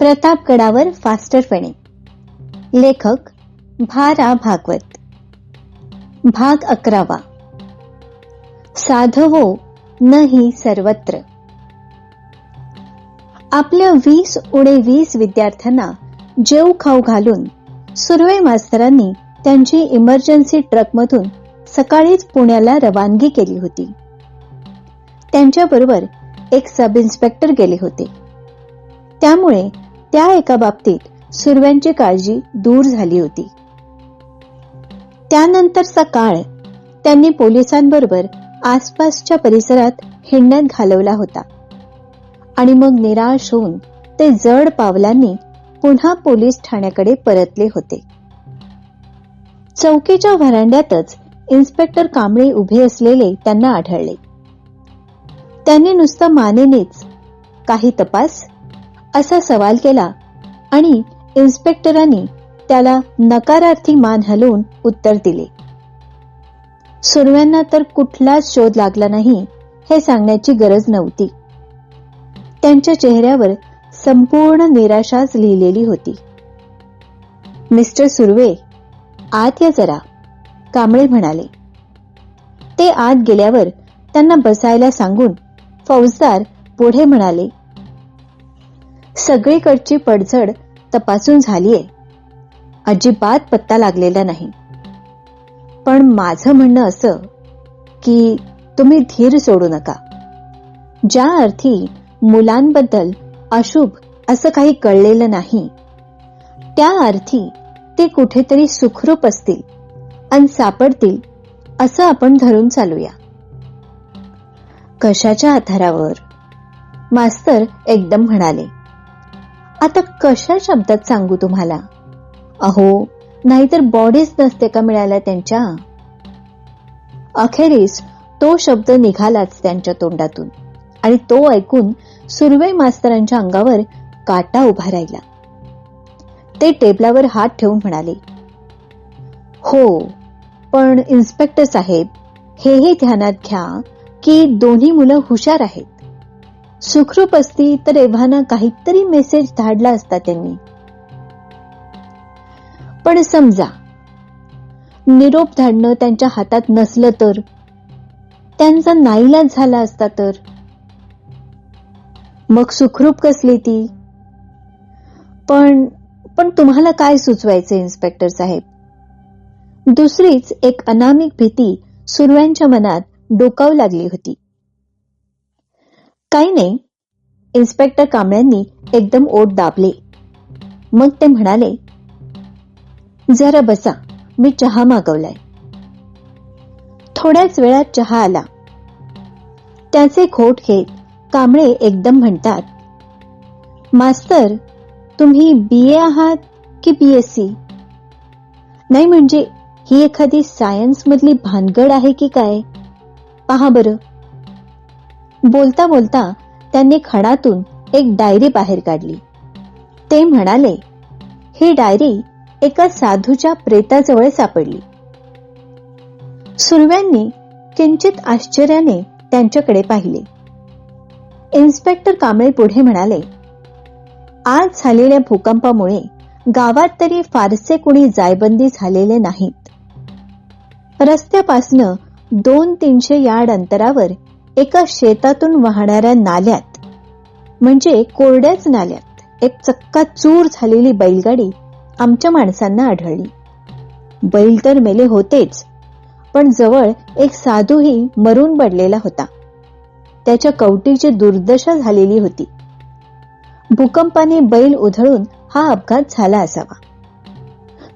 प्रतापगडावर faster Fene लेखक भारा भागवत. भाग अकरावा. साधवो हो, नही सर्वत्र. आपल्या वीस उणे वीस विद्यार्थ्यांना जेव खाऊ घालून सुरवे मास्तरांनी त्यांची इमर्जन्सी ट्रकमधून सकाळीच पुण्याला रवानगी केली होती. त्यांच्याबरोबर एक सब इन्स्पेक्टर गेले होते. त्यामुळे त्या एका बाबतीत सुरव्यांची काळजी दूर झाली होती. त्यानंतरचा काळ त्यांनी पोलिसांबरोबर आसपासच्या परिसरात हिंडण्यात घालवला होता. आणि मग निराश होऊन ते जड पावलांनी पुन्हा पोलीस ठाण्याकडे परतले होते. चौकीच्या व्हरांड्यातच इन्स्पेक्टर कांबळे उभे असलेले त्यांना आढळले. त्यांनी नुसतं मानेनेच काही तपास असा सवाल केला आणि इन्स्पेक्टरांनी त्याला नकारार्थी मान हलवून उत्तर दिले. सुरव्यांना तर कुठलाच शोध लागला नाही हे सांगण्याची गरज नव्हती. त्यांच्या चेहऱ्यावर संपूर्ण निराशाच लिहिलेली होती. मिस्टर सुर्वे आत या जरा कांबळे म्हणाले. ते आत गेल्यावर त्यांना बसायला सांगून फौजदार पुढे म्हणाले सगळीकडची पडझड तपासून झालीये. अजिबात पत्ता लागलेला नाही. पण माझं म्हणणं असं की तुम्ही धीर सोडू नका. ज्या अर्थी मुलांबद्दल अशुभ असं काही कळलेलं नाही त्या अर्थी ते कुठेतरी सुखरूप असतील आणि सापडतील असं आपण धरून चालूया. कशाच्या आधारावर? मास्तर एकदम म्हणाले. आता कशा शब्दात सांगू तुम्हाला? अहो नाहीतर बॉडीच नसते का मिळाल्या त्यांच्या? अखेरीस तो शब्द निघालाच त्यांच्या तोंडातून आणि तो ऐकून सुरवे मास्तरांच्या अंगावर काटा उभा राहिला. ते टेबलावर हात ठेवून म्हणाले हो पण इन्स्पेक्टर साहेब हेही ध्यानात घ्या की दोन्ही मुलं हुशार आहेत. सुखरूप असती तर एव्हाना काहीतरी मेसेज धाडला असता त्यांनी. पण समजा निरोप धाडणं त्यांच्या हातात नसलं तर त्यांचा नाईलाज झाला असता तर मग सुखरूप कसली ती? पण पण तुम्हाला काय सुचवायचे इन्स्पेक्टर साहेब? दुसरीच एक अनामिक भीती सुरव्यांच्या मनात डोकावू लागली होती. काही नाही. इन्स्पेक्टर कांबळ्यांनी एकदम ओट दाबले. मग ते म्हणाले जरा बसा मी चहा मागवलाय. थोड्याच वेळात चहा आला. त्याचे खोट घेत कांबळे एकदम म्हणतात मास्तर तुम्ही बी ए आहात की बी एस सी नाही म्हणजे ही एखादी सायन्स मधली भानगड आहे की काय? पहा बरं. बोलता बोलता त्यांनी खणातून एक डायरी बाहेर काढली. ते म्हणाले ही डायरी एका साधूच्या प्रेताजवळ सापडली. सुरव्यांनी किंचित आश्चर्याने त्यांच्याकडे पाहिले. इन्स्पेक्टर कांबळे पुढे म्हणाले आज झालेल्या भूकंपामुळे गावात तरी फारसे कुणी जायबंदी झालेले नाहीत. रस्त्यापासनं दोन तीनशे यार्ड अंतरावर एका शेतातून वाहणाऱ्या नाल्यात म्हणजे कोरड्याच नाल्यात एक चक्का चूर झालेली बैलगाडी आमच्या माणसांना आढळली. बैल तर मेले होतेच पण जवळ एक साधूही मरून पडलेला होता. त्याच्या कवटीची दुर्दशा झालेली होती. भूकंपाने बैल उधळून हा अपघात झाला असावा.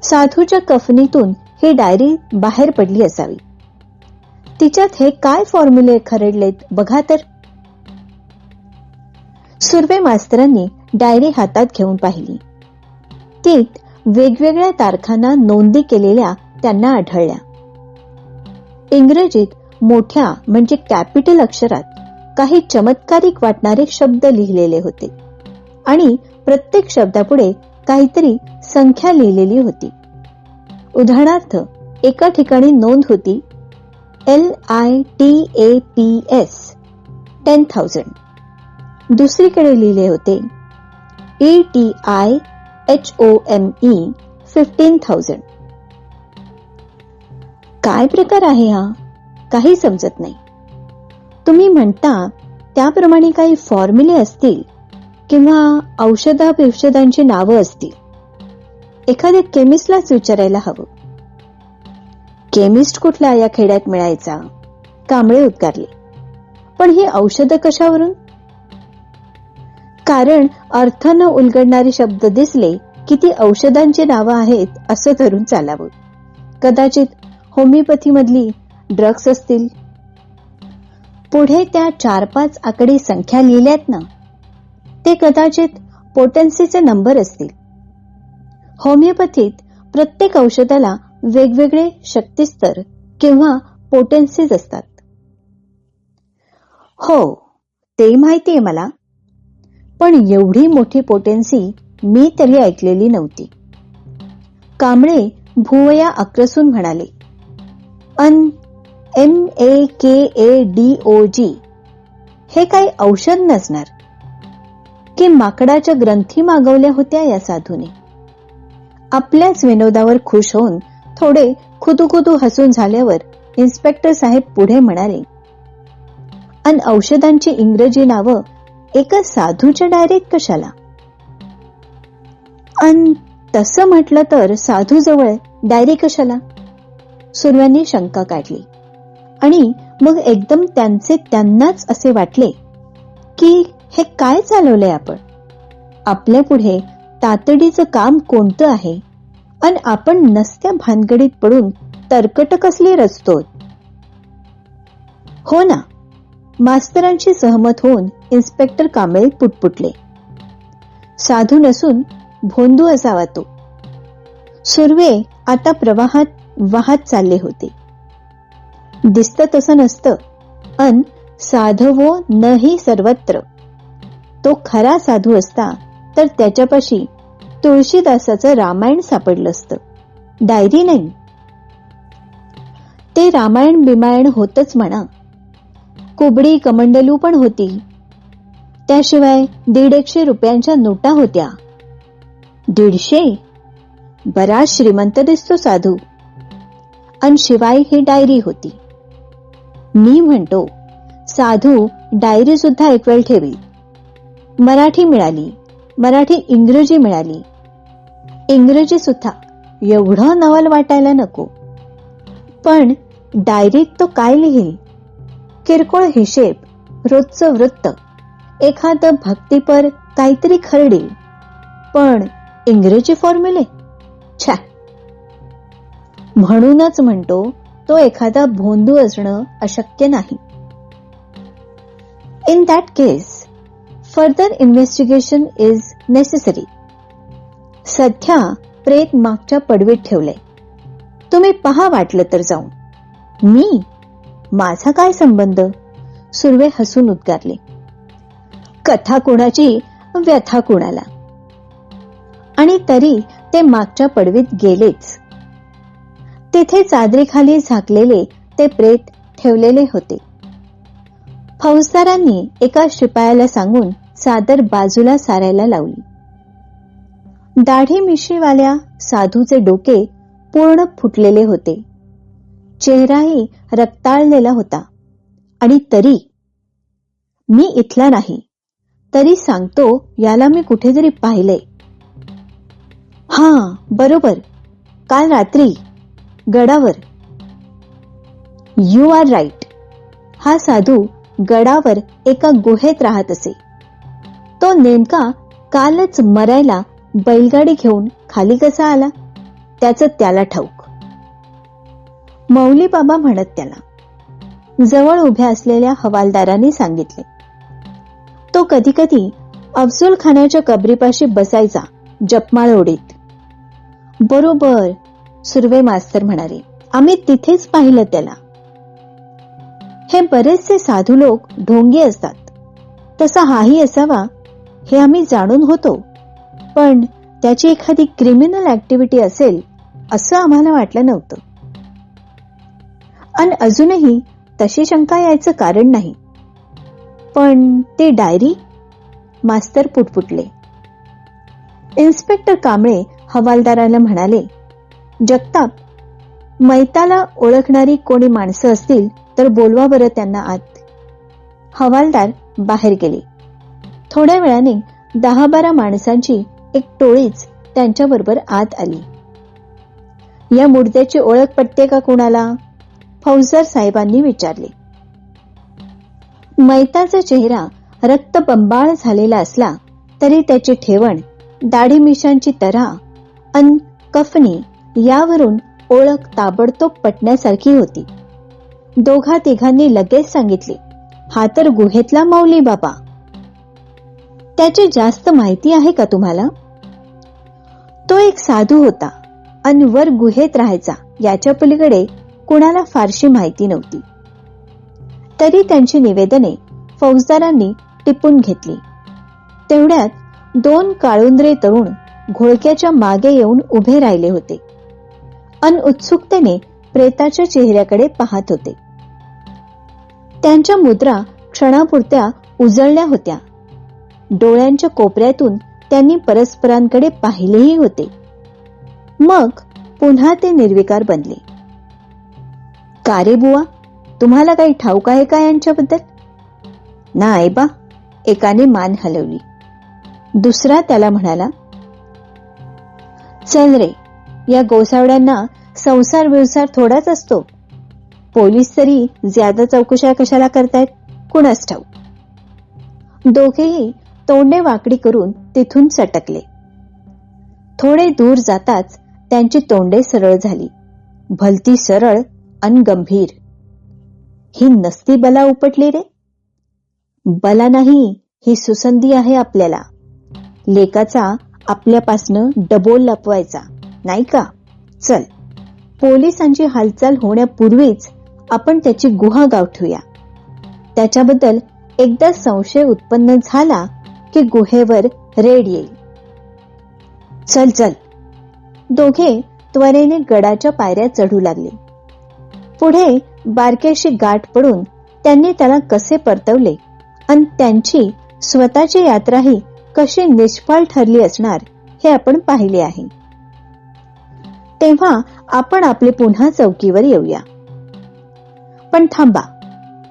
साधूच्या कफनीतून ही डायरी बाहेर पडली असावी. तिच्यात हे काय फॉर्म्युले खरडलेत? बघा तर. सुर्वे मास्तरांनी डायरी हातात घेऊन पाहिली. तीत वेगवेगळ्या तारखांना नोंदी केलेल्या त्यांना आढळल्या. इंग्रजीत मोठ्या म्हणजे कॅपिटल अक्षरात काही चमत्कारिक वाटणारे शब्द लिहिलेले होते. आणि प्रत्येक शब्दापुढे काहीतरी संख्या लिहिलेली होती. उदाहरणार्थ एका ठिकाणी नोंद होती L I T A P S ten thousand दुसरीकडे लिहिले होते. E T I H O M E fifteen thousand काय प्रकार आहे हा? काही समजत नाही. तुम्ही म्हणता त्याप्रमाणे काही फॉर्म्युले असतील किंवा औषधा औषधांची नावं असतील. एखाद्या केमिस्टलाच विचारायला हवं. केमिस्ट कुठला या खेड्यात मिळायचा? कांबळे उद्गारले पण ही औषधं कशावरून? कारण अर्थ न उलगडणारे शब्द दिसले की ती औषधांची नावं आहेत असं धरून चालावं. कदाचित होमिओपॅथी मधली ड्रग्स असतील. पुढे त्या चार पाच आकडी संख्या लिहिल्यात ना? ते कदाचित पोटन्सीचे नंबर असतील. होमिओपॅथीत प्रत्येक औषधाला वेगवेगळे शक्तिस्तर किंवा पोटेन्सीज असतात. हो ते माहितीये मला. पण एवढी मोठी पोटेन्सी मी तरी ऐकलेली नव्हती. कांबळे भुवया अक्रसून म्हणाले अन M A K A D O जी हे काही औषध नसणार. की माकडाच्या ग्रंथी मागवल्या होत्या या साधूने. आपल्याच विनोदावर खुश होऊन थोडे खुदू हसून झाल्यावर इन्स्पेक्टर साहेब पुढे म्हणाले अन औषधांची इंग्रजी नावं एका साधूच्या डायरेक्ट कशाला? अन तसं म्हटलं तर साधू जवळ डायरी कशाला? सुरव्यांनी शंका काढली. आणि मग एकदम त्यांचे त्यांनाच असे वाटले की हे काय चालवलंय आपण? आपल्या पुढे तातडीचं काम कोणतं आहे? आणि आपण नसत्या भानगडीत पडून तरकट कसली रचतो हो ना. मास्तरांशी सहमत होऊन इन्स्पेक्टर कांबळे पुटपुटले. साधू नसून भोंदू असावा तो. सुर्वे आता प्रवाहात वाहत चालले होते. दिसत तसं नसतं अन साधवो नही सर्वत्र. तो खरा साधू असता तर त्याच्यापाशी तुळशीदासाचं रामायण सापडलं असतं. डायरी नाही. ते रामायण बिमायण होतच म्हणा. कुबडी कमंडलू पण होती. त्याशिवाय दीड एकशे रुपयांच्या नोटा होत्या. दीडशे? बराच श्रीमंत दिसतो साधू. अन शिवाय ही डायरी होती. मी म्हणतो साधू डायरी सुद्धा एक वेळ ठेवी. मराठी मिळाली. मराठी इंग्रजी मिळाली. इंग्रजी सुद्धा. एवढं नवल वाटायला नको. पण डायरीत तो काय लिहिल? किरकोळ हिशेब रोजचं वृत्त एखादं भक्तीपर काहीतरी खरडील. पण इंग्रजी फॉर्म्युले छा म्हणूनच म्हणतो तो एखादा भोंदू असणं अशक्य नाही. In that case further investigation is necessary सध्या प्रेत मागच्या पडवीत ठेवले. तुम्ही पहा वाटलं तर जाऊन. मी? माझा काय संबंध? सुर्वे हसून उद्गारले. कथा कुणाची? व्यथा कुणाला? आणि तरी ते मागच्या पडवीत गेलेच. तिथे चादरीखाली झाकलेले ते प्रेत ठेवलेले होते. फौजदारांनी एका शिपायाला सांगून चादर बाजूला सारायला लावली. दाढी मिशीवाल्या साधूचे डोके पूर्ण फुटलेले होते. चेहराही रक्ताळलेला होता. आणि तरी मी इथला नाही. तरी सांगतो याला मी कुठेतरी पाहिले हा बरोबर. काल रात्री गडावर. यू आर राईट हा साधू गडावर एका गुहेत राहत असे. तो नेमका कालच मरायला बैलगाडी घेऊन खाली कसा आला? त्याच त्याला ठाऊक. मौली बाबा म्हणत त्याला जवळ उभ्या असलेल्या हवालदारांनी सांगितले तो कधी कधी अफजुल खानाच्या कबरीपाशी बसायचा जपमाळ ओढीत. बरोबर सुर्वे मास्तर म्हणाले आम्ही तिथेच पाहिलं त्याला. हे बरेचसे साधू लोक ढोंगी असतात. तसा हाही असावा हे आम्ही जाणून होतो. पण त्याची एखादी क्रिमिनल ऍक्टिव्हिटी असेल असं आम्हाला वाटलं नव्हतं. आणि अजूनही तशी शंका यायचं कारण नाही. पण ते डायरी मास्तर पुटपुटले. इन्स्पेक्टर कांबळे हवालदाराला म्हणाले जगताप मैताला ओळखणारी कोणी माणसं असतील तर बोलवा बरं त्यांना आत. हवालदार बाहेर गेले. थोड्या वेळाने दहा बारा माणसांची एक टोळीच त्यांच्याबरोबर आत आली. या मुडद्याची ओळख पटते का कुणाला? फौजदार साहेबांनी विचारले. मैताचा चेहरा रक्तबंबाळ झालेला असला तरी त्याची ठेवण दाढी मिशांची तरा अन कफनी यावरून ओळख ताबडतोब पटण्यासारखी होती. दोघा तिघांनी लगेच सांगितले हा तर गुहेतला माऊली बाबा. त्याची जास्त माहिती आहे का तुम्हाला? तो एक साधू होता अनवर वर गुहेत राहायचा. याच्या पलीकडे कुणाला फारशी माहिती नव्हती. तरी त्यांची निवेदने फौजदारांनी टिपून घेतली. तेवढ्यात दोन काळुंद्रे तरुण घोळक्याच्या मागे येऊन उभे राहिले होते. अन उत्सुकतेने प्रेताच्या चेहऱ्याकडे पाहत होते. त्यांच्या मुद्रा क्षणापुरत्या उजळल्या होत्या. डोळ्यांच्या कोपऱ्यातून त्यांनी परस्परांकडे पाहिलेही होते. मग पुन्हा ते निर्विकार बनले. का रे बुवा तुम्हाला काही ठाऊक आहे का यांच्याबद्दल? नाही बा एकाने मान हलवली. दुसरा त्याला म्हणाला चल रे या गोसावड्यांना संसार व्यवसार थोडाच असतो. पोलीस तरी ज्यादा चौकशा कशाला करतायत कुणाच ठाऊ दोघेही तोंडे वाकडी करून तिथून सटकले. थोडे दूर जाताच त्यांची तोंडे सरळ झाली. भलती सरळ अन गंभीर. ही नसती बला उपटली रे? बला नाही ही सुसंधी आहे आपल्याला. लेकाचा आपल्यापासनं डबोल लपवायचा नाही का? चल. पोलिसांची हालचाल होण्यापूर्वीच आपण त्याची गुहा गावठूया त्याच्याबद्दल एकदा संशय उत्पन्न झाला की गुहेवर रेड येईल. चल चल. दोघे त्वरेने गडाच्या पायऱ्या चढू लागले. पुढे बारक्याशी गाठ पडून त्यांनी त्याला कसे परतवले आणि त्यांची स्वतःची यात्राही कशी निष्फळ ठरली असणार हे आपण पाहिले आहे. तेव्हा आपण आपले पुन्हा चौकीवर येऊया. पण थांबा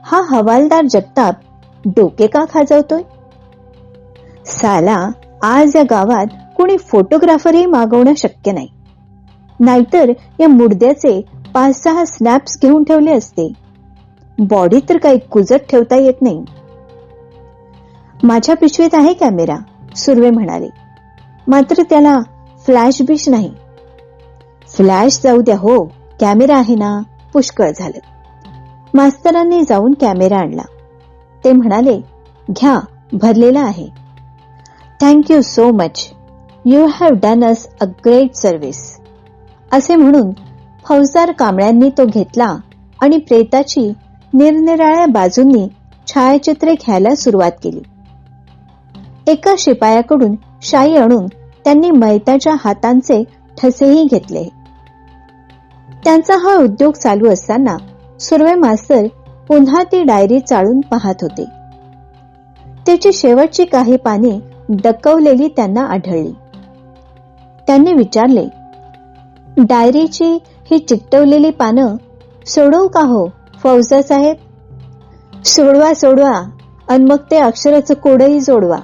हा हवालदार जगताप डोके का खाजवतोय? साला आज या गावात कोणी फोटोग्राफरही मागवणं शक्य नाही. नाहीतर या मुडद्याचे पाच सहा स्नॅप्स घेऊन ठेवले असते. बॉडी तर काही कुजत ठेवता येत नाही. माझ्या पिशवीत आहे कॅमेरा सुर्वे म्हणाले. मात्र त्याला फ्लॅश बिश नाही. फ्लॅश जाऊ द्या हो कॅमेरा आहे ना पुष्कळ झालं. मास्तरांनी जाऊन कॅमेरा आणला. ते म्हणाले घ्या भरलेला आहे. Thank you so much you have done us a great service असे म्हणून फौजदार कांबळ्यांनी तो घेतला आणि प्रेताची निरनिराळ्या बाजूंनी छायाचित्रे घ्यायला सुरुवात केली. एका शिपायाकडून शाई आणून त्यांनी मैताच्या हातांचे ठसेही घेतले. त्यांचा हा उद्योग चालू असताना सुर्वे मास्तर पुन्हा ती डायरी चाळून पाहत होते. त्याची शेवटची काही पाने डकवलेली त्यांना आढळली. त्यांनी विचारले डायरीची ही चिकटवलेली पानं सोडवू का हो फौजा साहेब? सोडवा सोडवा आणि मग ते अक्षराचं कोडही जोडवा.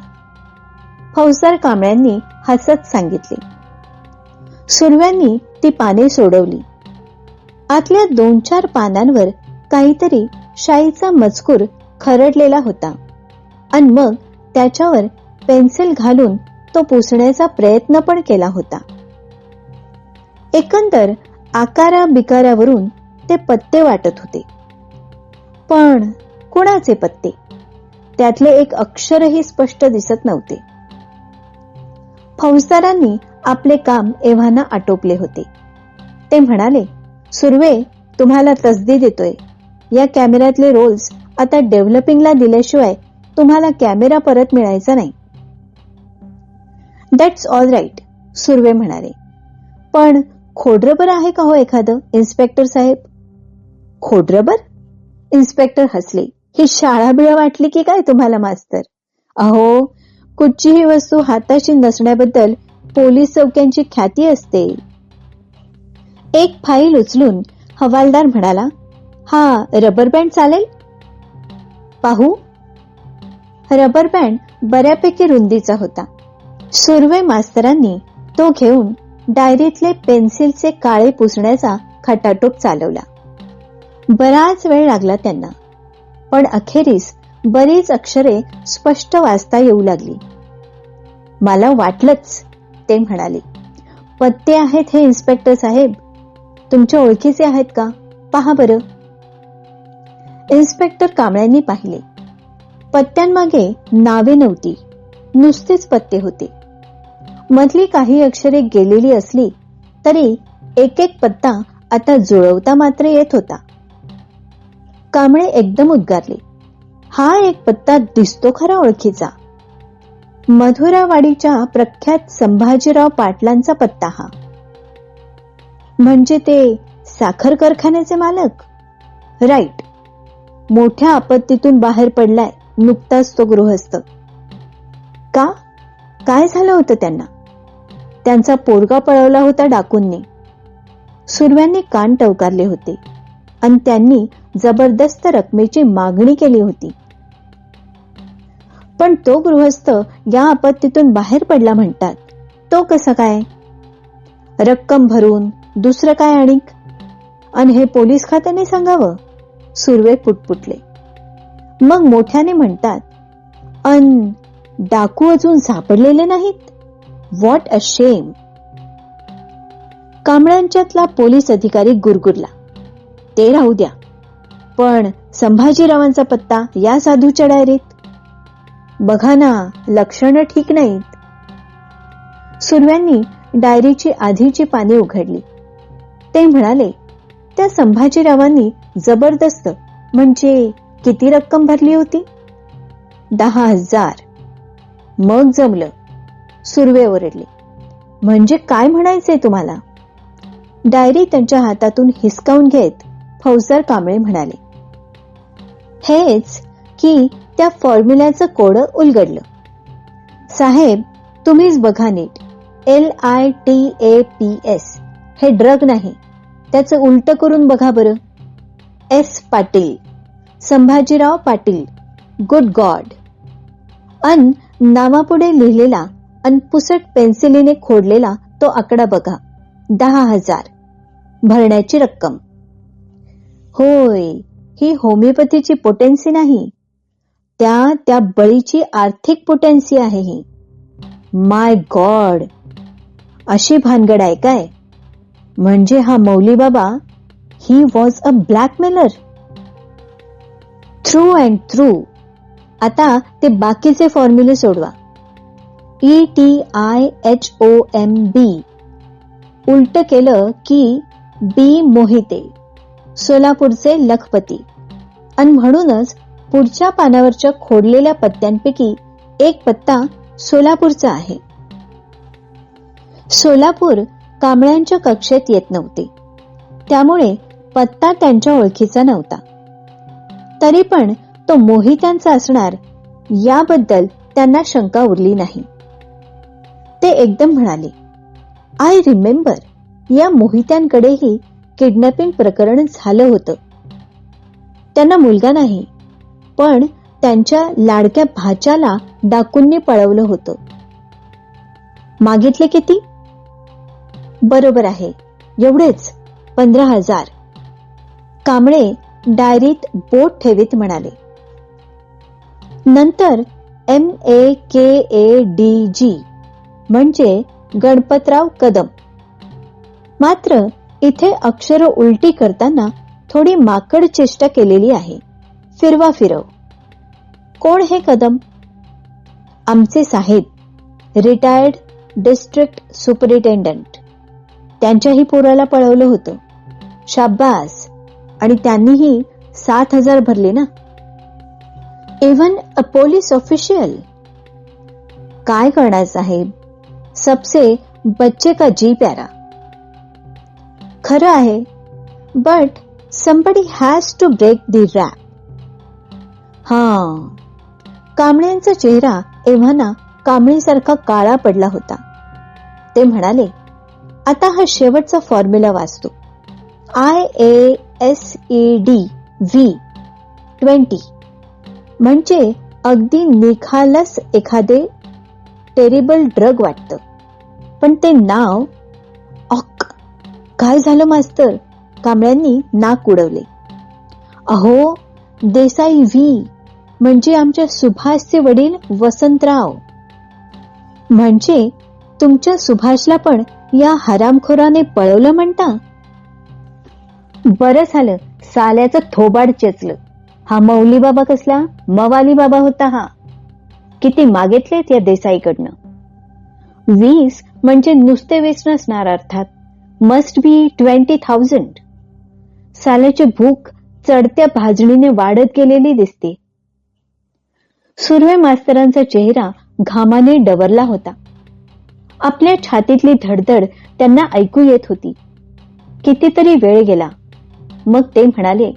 फौजदार कांबळ्यांनी हसत सांगितले. सुरव्यांनी ती पाने सोडवली. आतल्या दोन चार पानांवर काहीतरी शाईचा मजकूर खरडलेला होता. आणि मग त्याच्यावर पेन्सिल घालून तो पुसण्याचा प्रयत्न पण केला होता. एकंदर आकारा बिकारावरून ते पत्ते वाटत होते. पण कुणाचे पत्ते? त्यातले एक अक्षरही स्पष्ट दिसत नव्हते. फौजदारांनी आपले काम एव्हाना आटोपले होते. ते म्हणाले सुर्वे तुम्हाला तसदी देतोय. या कॅमेऱ्यातले रोल्स आता डेव्हलपिंगला दिल्याशिवाय तुम्हाला कॅमेरा परत मिळायचा नाही. दॅट्स ऑल राईट सुर्वे म्हणाले. पण खोडरबर आहे का हो एखादं इन्स्पेक्टर साहेब? खोडरबर? इन्स्पेक्टर हसले. ही शाळा बिळा वाटली की काय तुम्हाला मास्तर? अहो कुठचीही वस्तू हाताशी नसण्याबद्दल पोलीस चौक्यांची ख्याती असते. एक फाईल उचलून हवालदार म्हणाला हा रबर बँड चालेल? पाहू. रबर बँड बऱ्यापैकी रुंदीचा होता. सुर्वे मास्तरांनी तो घेऊन डायरीतले पेन्सिलचे काळे पुसण्याचा खटाटोप चालवला. बराच वेळ लागला त्यांना पण अखेरीस बरीच अक्षरे स्पष्ट वाचता येऊ लागली. मला वाटलंच ते म्हणाले. पत्ते आहेत हे इन्स्पेक्टर साहेब. तुमच्या ओळखीचे आहेत का? पहा बरं. इन्स्पेक्टर कांबळ्यांनी पाहिले. पत्त्यांमागे नावे नव्हती नुसतेच पत्ते होते. मधली काही अक्षरे गेलेली असली तरी एक एक पत्ता आता जुळवता मात्र येत होता. कांबळे एकदम उद्गारले. हा एक पत्ता दिसतो खरा ओळखीचा. मधुरावाडीच्या प्रख्यात संभाजीराव पाटलांचा पत्ता हा. म्हणजे ते साखर कारखान्याचे मालक? राईट. मोठ्या आपत्तीतून बाहेर पडलाय नुकताच तो गृहस्थ. का? काय झालं होतं त्यांना? त्यांचा पोरगा पळवला होता डाकूंनी. सुरव्यांनी कान टवकारले होते आणि त्यांनी जबरदस्त रकमेची मागणी केली होती. पण तो गृहस्थ या आपत्तीतून बाहेर पडला म्हणतात तो कसा काय? रक्कम भरून दुसरं काय आणिक आणि हे पोलीस खात्याने सांगावं? सुर्वे पुटपुटले. मग मोठ्याने म्हणतात अन डाकू अजून सापडलेले नाहीत? व्हॉट अ शेम कांबळ्यांच्यातला पोलीस अधिकारी गुरगुरला. ते राहू द्या. पण संभाजीरावांचा पत्ता या साधूच्या डायरीत? बघा ना लक्षणं ठीक नाहीत. सुरव्यांनी डायरीची आधीची पाने उघडली. ते म्हणाले त्या संभाजीरावांनी जबरदस्त म्हणजे किती रक्कम भरली होती? दहा हजार. मग जमलं. सुरवे ओरडले. म्हणजे काय म्हणायचंय तुम्हाला? डायरी त्यांच्या हातातून हिसकावून घेत फौजदार कांबळे म्हणाले. हेच की त्या फॉर्म्युल्याचं कोड उलगडलं. साहेब तुम्हीच बघा नीट. L I T A P S हे ड्रग नाही त्याचं उलट करून बघा बरं. S Patil Sambhajirao Patil good god. अन नावापुढे लिहिलेला अन पुसट पेन्सिलीने खोडलेला तो आकडा बघा. दहा हजार. भरण्याची रक्कम. होय ही होमिओपॅथीची पोटेन्सी नाही. त्या त्या बळीची आर्थिक पोटेन्सी आहे ही. माय गॉड. अशी भानगड आहे काय? म्हणजे हा Mauli Baba he was a blackmailer. Through and through आता ते बाकीचे फॉर्म्युले सोडवा. E T I H O M B उलट केलं की बी मोहिते सोलापूरचे लखपती. आणि म्हणूनच पुढच्या पानावरच्या खोडलेल्या पत्त्यांपैकी एक पत्ता सोलापूरचा आहे. सोलापूर कांबळ्यांच्या कक्षेत येत नव्हते. त्यामुळे पत्ता त्यांच्या ओळखीचा नव्हता. तरी पण तो मोहित्यांचा असणार याबद्दल त्यांना शंका उरली नाही. ते एकदम म्हणाले आय रिमेंबर या मोहित्यांकडेही किडनॅपिंग प्रकरण झालं होतं. त्यांना मुलगा नाही पण त्यांच्या लाडक्या भाच्याला डाकूंनी पळवलं होतं. मागितले किती? बरोबर आहे एवढेच पंधरा हजार. कांबळे डायरीत बोट ठेवीत म्हणाले. नंतर M A K A D G म्हणजे गणपतराव कदम. मात्र इथे अक्षर उलटी करताना थोडी माकड चेष्टा केलेली आहे. फिरवा फिरव. कोण हे कदम? आमचे साहेब रिटायर्ड डिस्ट्रिक्ट सुपरिटेंडंट त्यांच्याही पोराला पळवलं होतं. शाब्बास! आणि त्यांनीही सात हजार भरले ना? इव्हन अ पोलीस ऑफिशियल काय करणार साहेब? सबसे बच्चे का जी प्यारा। खरं आहे but somebody has to break the rap हा कांबळ्यांचा चेहरा एव्हाना कांबळीसारखा काळा पडला होता। ते म्हणाले आता हा शेवटचा फॉर्म्युला वाचतो। I A S E D V twenty म्हणजे अगदी निखालस एखादे टेरिबल ड्रग वाटतं. पण ते नाव ऑक काय झालं मास्तर? कांबळ्यांनी नाक उडवले. अहो देसाई व्ही म्हणजे आमच्या सुभाषचे वडील वसंतराव. म्हणजे तुमच्या सुभाषला पण या हरामखोराने पळवलं म्हणता? बरं झालं साल्याचं थोबाड चेचलं. हा मौली बाबा कसला? मवाली बाबा होता हा. किती मागितलेत या देसाईकडनं? वीस म्हणजे नुसते वेस्ट नसणार अर्थात. मस्ट बी ट्वेंटी थाउजंड साल्याची भूक चढत्या भाजणीने वाढत गेलेली दिसते. सुर्वे मास्तरांचा चेहरा घामाने डवरला होता. आपल्या छातीतली धडधड त्यांना ऐकू येत होती. कितीतरी वेळ गेला. मग ते म्हणाले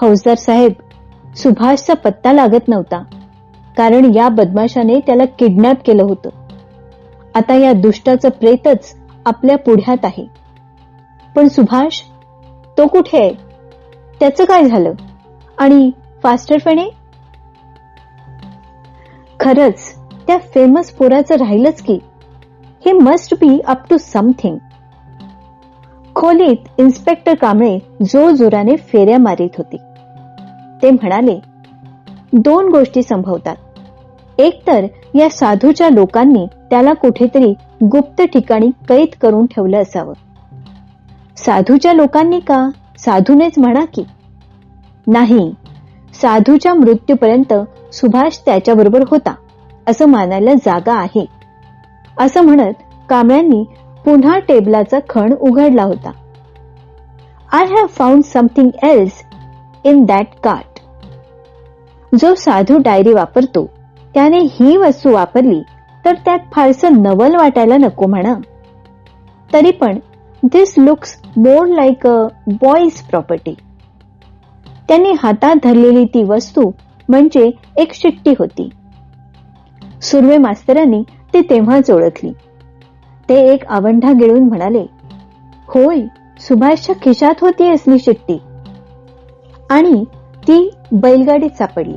फौजदार साहेब सुभाषचा पत्ता लागत नव्हता. कारण या बदमाशाने त्याला किडनॅप केलं होतं. आता या दुष्टाचं प्रेतच आपल्या पुढ्यात आहे. पण सुभाष तो कुठे आहे? त्याचं काय झालं? आणि फास्टर फेणे? खरंच त्या फेमस पोराचं राहिलंच की. हे must be up to something खोलीत इन्स्पेक्टर कांबळे जोर जोराने फेऱ्या मारित होते. ते म्हणाले दोन गोष्टी संभवतात. एक तर या साधूच्या लोकांनी त्याला कुठेतरी गुप्त ठिकाणी कैद करून ठेवलं असावं. साधूच्या लोकांनी का? साधूनेच म्हणा की. नाही. साधूच्या मृत्यूपर्यंत सुभाष त्याच्याबरोबर होता असं मानायला जागा आहे. असं म्हणत कांबळ्यांनी पुन्हा टेबलाचा खण उघडला होता. I have found something else in that cart जो साधू डायरी वापरतो त्याने ही वस्तू वापरली तर त्यात फारसं नवल वाटायला नको म्हणा. तरी पण this looks more like a boys property त्यांनी हातात धरलेली ती वस्तू म्हणजे एक शिट्टी होती. सुर्वे मास्तरांनी ती तेव्हाच ओळखली. ते एक आवंढा गिळून म्हणाले होय सुभाषच्या खिशात होती असली शिट्टी. आणि ती बैलगाडीत सापडली.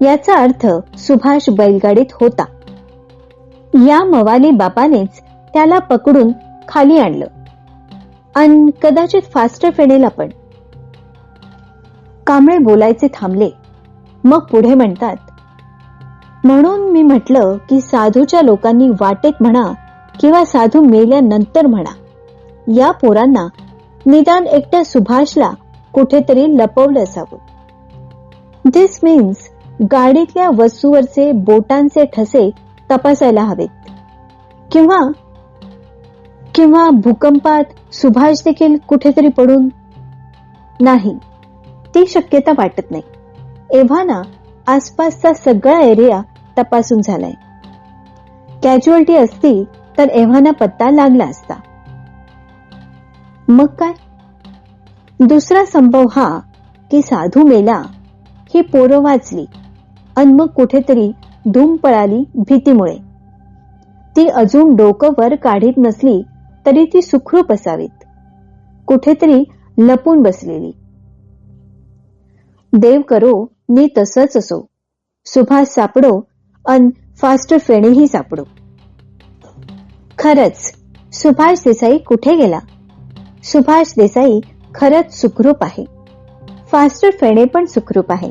याचा अर्थ सुभाष बैलगाडीत होता. या मवाली बापानेच त्याला पकडून खाली आणलं. अन कदाचित फास्टर फेडेला पण कांबळे बोलायचे थांबले. मग पुढे म्हणतात म्हणून मी म्हटलं की साधूच्या लोकांनी वाटेत म्हणा किंवा साधू मेल्यानंतर म्हणा. या पोरांना निदान एकट्या सुभाषला कुठेतरी लपवलं असावं. दिस मीन्स गाडीतल्या वस्तूवरचे बोटांचे ठसे तपासायला हवेत. किंवा किंवा भूकंपात सुभाष देखील कुठेतरी पडून नाही. ती शक्यता वाटत नाही. एव्हाना आसपासचा सगळा एरिया तपासून झालाय. कॅज्युअलिटी असती तर एव्हाना पत्ता लागला असता. मग काय? दुसरा संभव हा की साधू मेला ही पोरं वाचली. अन मग कुठेतरी धूम पळाली भीतीमुळे. ती अजून डोकं वर काढीत नसली तरी ती सुखरूप असावीत. कुठेतरी लपून बसलेली. देव करो मी तसंच असो. सुभाष सापडो अन फास्ट फेणेही सापडो. खरच सुभाष देसाई कुठे गेला? सुभाष देसाई खरच सुखरूप आहे. फास्टर फेणे पण सुखरूप आहे.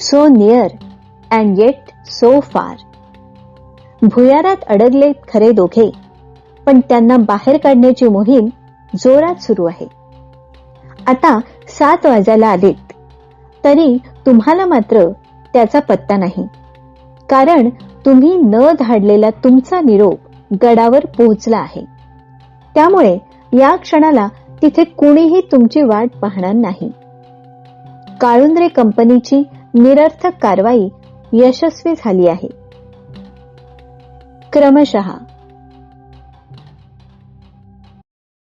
So near. And yet so far भुयारात अडकले खरे दोघे. पण त्यांना बाहेर काढण्याची मोहीम जोरात सुरू आहे. आता सात वाजायला आलेत. तरी तुम्हाला मात्र त्याचा पत्ता नाही. कारण तुम्ही न धाडलेला तुमचा निरोप गडावर पोहोचला आहे. त्यामुळे या क्षणाला तिथे कुणीही तुमची वाट पाहणार नाही. काळुंद्रे कंपनीची निरर्थक कारवाई यशस्वी झाली आहे. क्रमशः